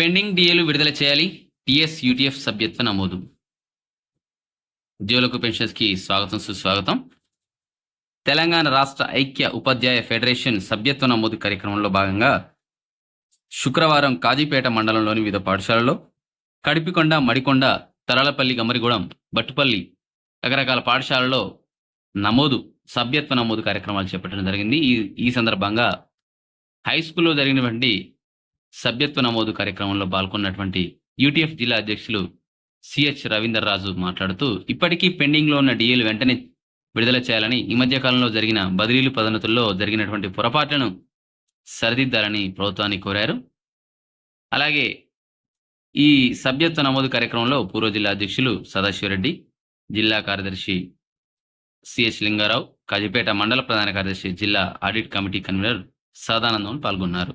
Pending డిఏలు విడుదల చేయాలి. టిఎస్ యూటీఎఫ్ సభ్యత్వ నమోదు. ఉద్యోగులకు పెన్షన్స్కి స్వాగతం సుస్వాగతం. తెలంగాణ రాష్ట్ర ఐక్య ఉపాధ్యాయ ఫెడరేషన్ సభ్యత్వ నమోదు కార్యక్రమంలో భాగంగా శుక్రవారం కాజీపేట మండలంలోని వివిధ పాఠశాలలో కడిపికొండ మడికొండ తరలపల్లి గమరిగూడెం బట్టుపల్లి రకరకాల పాఠశాలలో నమోదు సభ్యత్వ నమోదు కార్యక్రమాలు చేపట్టడం జరిగింది. ఈ ఈ సందర్భంగా హై స్కూల్లో జరిగినటువంటి సభ్యత్వ నమోదు కార్యక్రమంలో పాల్గొన్నటువంటి యూటీఎఫ్ జిల్లా అధ్యక్షులు సిహెచ్ రవీందర్ రాజు మాట్లాడుతూ ఇప్పటికీ పెండింగ్లో ఉన్న డిఏలు వెంటనే విడుదల చేయాలని ఈ మధ్య కాలంలో జరిగిన బదిలీలు పదోన్నతుల్లో జరిగినటువంటి పొరపాట్లను సరిదిద్దాలని ప్రభుత్వాన్ని కోరారు. అలాగే ఈ సభ్యత్వ నమోదు కార్యక్రమంలో పూర్వ జిల్లా అధ్యక్షులు సదాశివరెడ్డి జిల్లా కార్యదర్శి సిహెచ్ లింగారావు కాజీపేట మండల ప్రధాన కార్యదర్శి జిల్లా ఆడిట్ కమిటీ కన్వీనర్ సదానందం పాల్గొన్నారు.